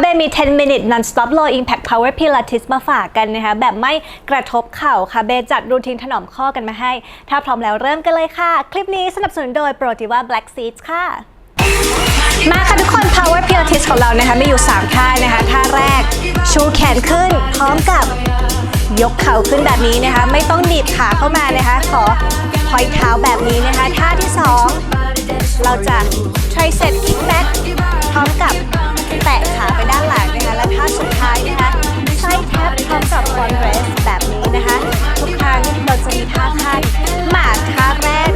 เบมี 10 minute non stop low impact power pilates มาฝากกันนะคะ แบบไม่กระทบเข่าค่ะ เบจัดรูทีนถนอมข้อกันมาให้ ถ้าพร้อมแล้วเริ่มกันเลยค่ะ คลิปนี้สนับสนุนโดย Protiva Black Seeds ค่ะมาค่ะทุกคน power pilates ของเรานะคะ มีอยู่ 3 ท่านะคะ ท่าแรก ชูแขนขึ้น พร้อมกับยกเข่าขึ้นแบบนี้นะคะ ไม่ต้องหนีบขาเข้ามานะคะ ขอพอยเท้าแบบนี้นะคะ ท่าที่ 2 เราจะ tricep kick back พร้อมกับ แตะขาไปด้านหลังนะคะและท่าสุดท้ายนะคะไส้แทบพร้อมกับคอนเวสแบบนี้นะคะ ทุกครั้งเราจะมีท่าท่าหมาท่าแรก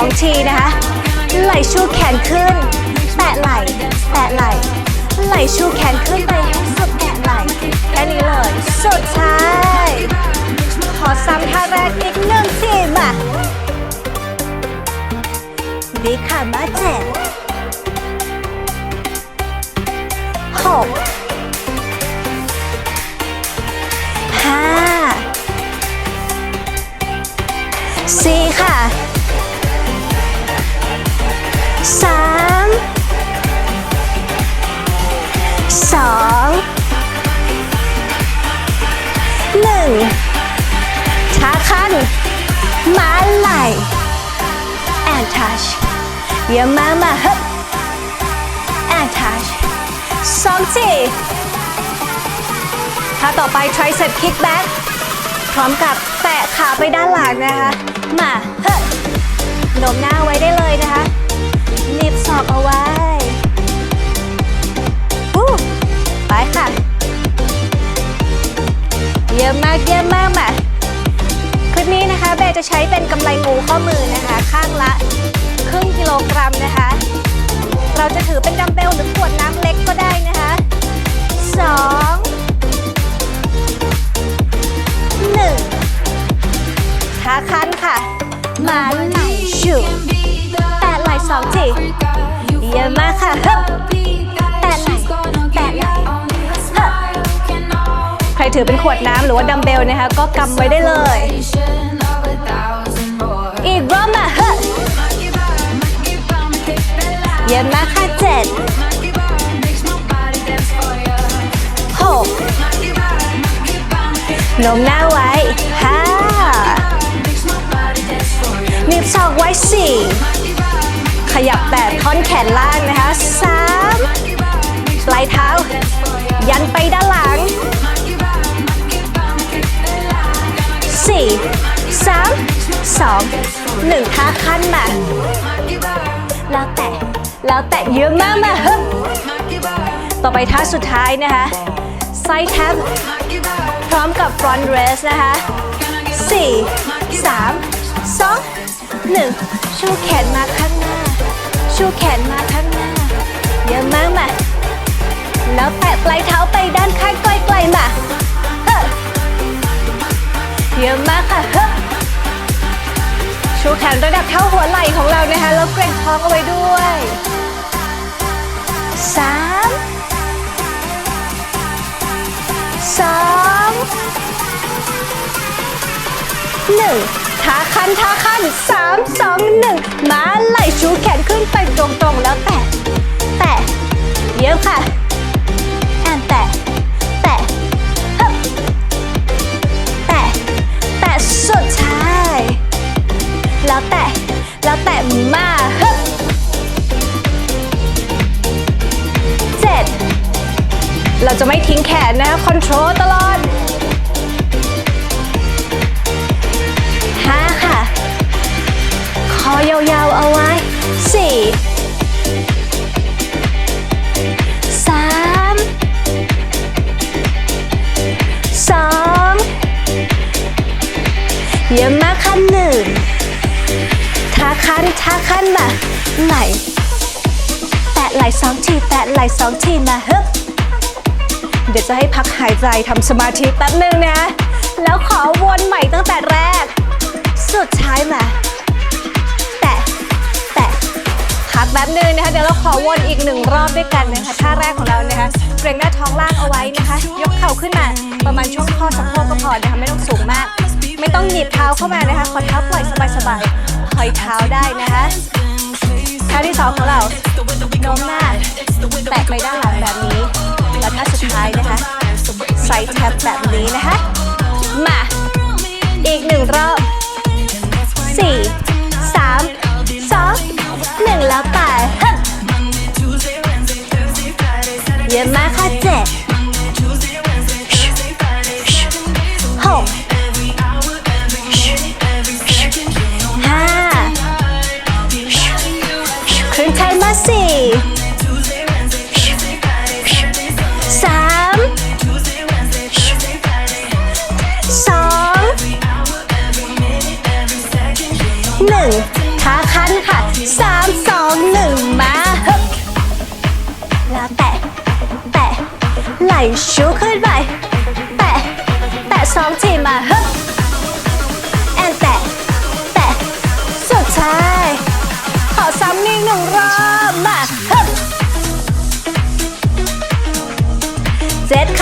2 ทีนะคะ ไหลชูแขนขึ้น แตะไหล แตะไหล ไหลชูแขนขึ้นไปสุดแตะไหล แค่นี้เลย สุดท้าย ขอซ้ำท่าแรกอีกหนึ่งทีมาดีค่ะมาเจ็ดหกห้าสี่ค่ะ สามสองหนึ่งช้าขั้นมาไหล and touch เยี่ยมมากมาฮึบ and touch สองทีท่าต่อไป tricep kick back พร้อมกับแตะขาไปด้านหลังนะคะ มาเฮ้โน้มหน้าไว้ได้เลยนะคะ หนีบศอกเอาไว้อู้ไปค่ะ เยี่ยมากเยี่ยมากมาคลิปนี้นะคะเบจะใช้เป็นกำไลงูข้อมือนะคะ ข้างละครึ่งกิโลกรัมนะคะ เราจะถือเป็นดัมเบลหรือขวดน้ำเล็กก็ได้นะคะสองหนึ่งขาคันค่ะ มาไหลชู สองทีเยี่ยมมากค่ะฮึบแตะไหลแตะไหลฮึบใครถือเป็นขวดน้ำหรือว่าดัมเบลนะคะ ก็กำไว้ได้เลย อีกรอบมาฮึบเยี่ยมมากค่ะเจ็ดหกโน้มหน้าไว้ห้าหนีบศอกไว้สี่ ขยับแบบท่อนแขนล่างนะคะสามปลายเท้า ยันไปด้านหลังสี่สามสองหนึ่งท่าขั้นมาแล้วแต่แล้วแต่เยอะมากมาฮึต่อไปท่าสุดท้ายนะคะไซแท็บพร้อมกับ front raise นะคะ4 3 2 1ชูแขนมาข้างหน้า ชูแขนมาข้างหน้า เยอะมากมา แล้วแตะปลายเท้าไปด้านข้างไกลๆมาเฮ้เยอะมากค่ะเฮ้ชูแขนระดับเท้าหัวไหล่ของเรานะคะ แล้วเกรงท้องเอาไว้ด้วยสามสองหนึ่งท่าคันท่าคันสามสองหนึ่ง มาไหล่ชูแขนขึ้นไปตรงๆแล้วแตะ แตะ เยี่ยมค่ะ แอนแตะ แตะฮึบแตะ แตะสุดท้าย แล้วแตะ แล้วแตะมาฮึบเจ็ด เราจะไม่ทิ้งแขนนะคะคอนโทรลตลอด อยาวๆเอาไว้สี่สามสองเยี่ยมมากค่ะหนึ่งท่าคันท่านมาไหลแตะไหลสองทีแตะไหลสองทีมาฮึบเดี๋ยวจะให้พักหายใจทำสมาธิแป๊บหนึ่งนะ นึงนะคะ เดี๋ยวเราขอวนอีกหนึ่งรอบด้วยกันนะคะ ท่าแรกของเรานะคะ เกรงหน้าท้องล่างเอาไว้นะคะ ยกเข่าขึ้นมา ประมาณช่วงข้อสะโพกก็พอนะคะ ไม่ต้องสูงมาก ไม่ต้องหนีบเท้าเข้ามานะคะ ขอเท้าปล่อยสบายๆถอยเท้าได้นะคะท่าที่สองของเราโน้มหน้า แตะไปด้านหลังแบบนี้ แล้วท่าสุดท้ายนะคะไซด์แท็บแบบนี้นะคะ หนึ่งขาคันค่ะสามสองหนึ่งมาฮึบแล้วแตะ แตะ ไหลชูขึ้นไป แตะ แตะสองทีมาฮึบแอนแตะ แตะ สุดท้าย ขอซ้ำอีกหนึ่งรอบมาฮึบเจ็ดค่ะ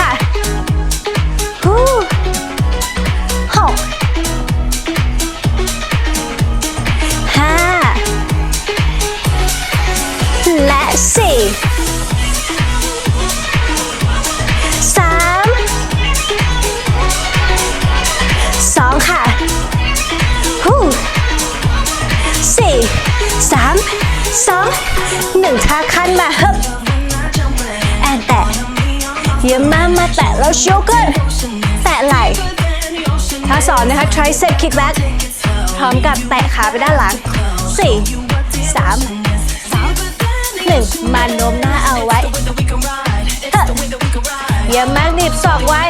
นึ่งท่าคันมาฮึบแอนแตะเยี่ยมมากมาแตะแล้วโชว์ขึ้นแตะไหล่ท่าสอนนะคะ tricep kick back พร้อมกับแตะขาไปด้านหลัง 4 3 2 1 มาโน้มหน้าเอาไว้เฮ้อเยี่ยมมากหนีบศอกไว้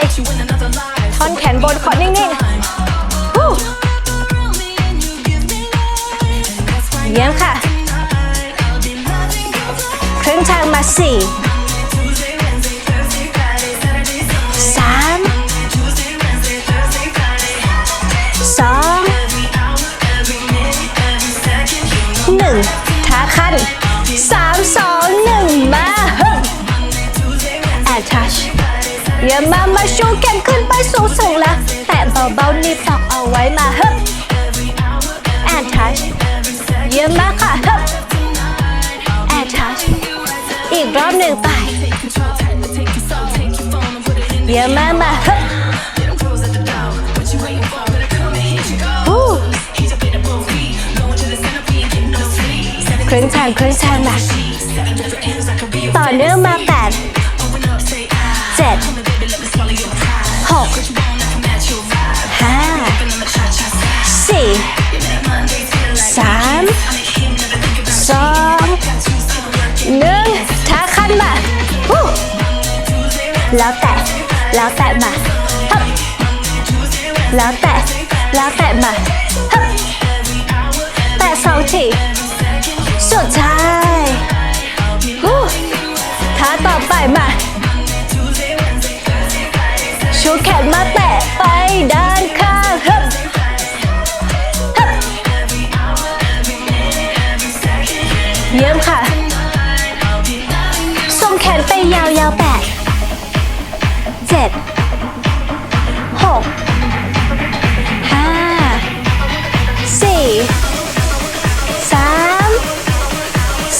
ท่อนแขนบนขอนิ่งๆเยี่ยมค่ะ รึ่งทามา4 3 2หนึ่งขาคันสามสองหนึ่งมาฮึบแอนทัชเยี่ยมมามาชูแขนขึ้นไปสูงสูงล้วแตะเบาๆนีบศอกเอาไว้มาฮึบแอนทัชเยี่ยมมากค่ะฮึ รอบหนึ่งไป เยี่ยมมากมาครึ่งทางครึ่งทางมาต่อเนื่องมาแปดเจ็ดหกห้าสี่สามสองหนึ่ง แล้วแตะแล้วแตะมาฮึบแล้วแตะแล้วแตะมาฮึบแตะสองทีสุดท้ายฮู้ท้าต่อไปมาชูแขนมาแต เจ็ดหกห้าสี่สาม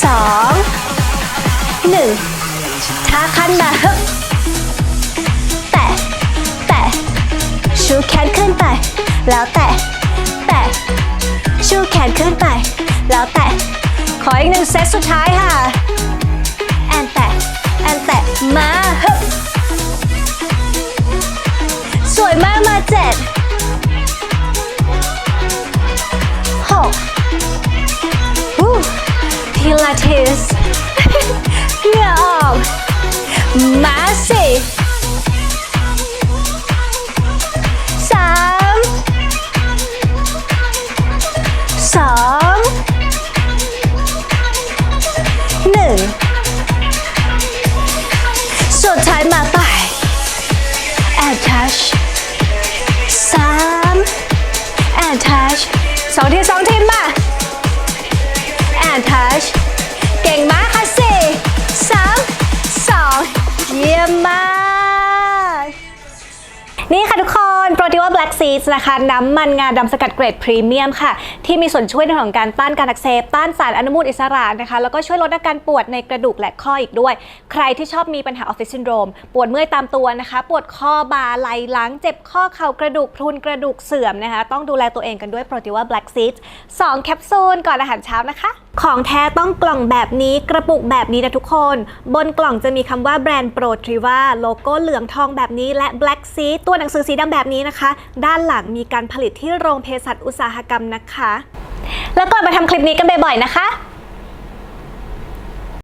สองหนึ่งท่าขั้นมาฮึบแตะแตะชูแขนขึ้นไป แล้วแตะแตะชูแขนขึ้นไป แล้วแตะขออีกหนึ่งเซตสุดท้ายค่ะ แอนแตะแอนแตะมาฮึบ วยมากมาเจ็ดหกอู้พิลาทิสเหงื่อออกมาสิส นี่ค่ะทุกคนโปรตีว่า Black Seeds นะคะ น้ำมันงาดำสกัดเกรดพรีเมียมค่ะ ที่มีส่วนช่วยในเรื่องของการต้านการอักเสบ ต้านสารอนุมูลอิสระนะคะ แล้วก็ช่วยลดอาการปวดในกระดูกและข้ออีกด้วย ใครที่ชอบมีปัญหาออฟฟิศซินโดรม ปวดเมื่อยตามตัวนะคะ ปวดข้อบ่าไหล่หลัง เจ็บข้อเข่ากระดูกพรุนกระดูกเสื่อมนะคะ ต้องดูแลตัวเองกันด้วยโปรตีว่า Black Seeds 2 แคปซูลก่อนอาหารเช้านะคะของแท้ต้องกล่องแบบนี้กระปุกแบบนี้นะทุกคน บนกล่องจะมีคำว่าแบรนด์โปรทริว่าโลโก้เหลืองทองแบบนี้และ Black s e a ตัวหนังสือสีดำแบบนี้นะคะ ด้านหลังมีการผลิตที่โรงเภสัชอุตสาหกรรมนะคะ แล้วก่อนมาทำคลิปนี้กันบ่อยๆนะคะ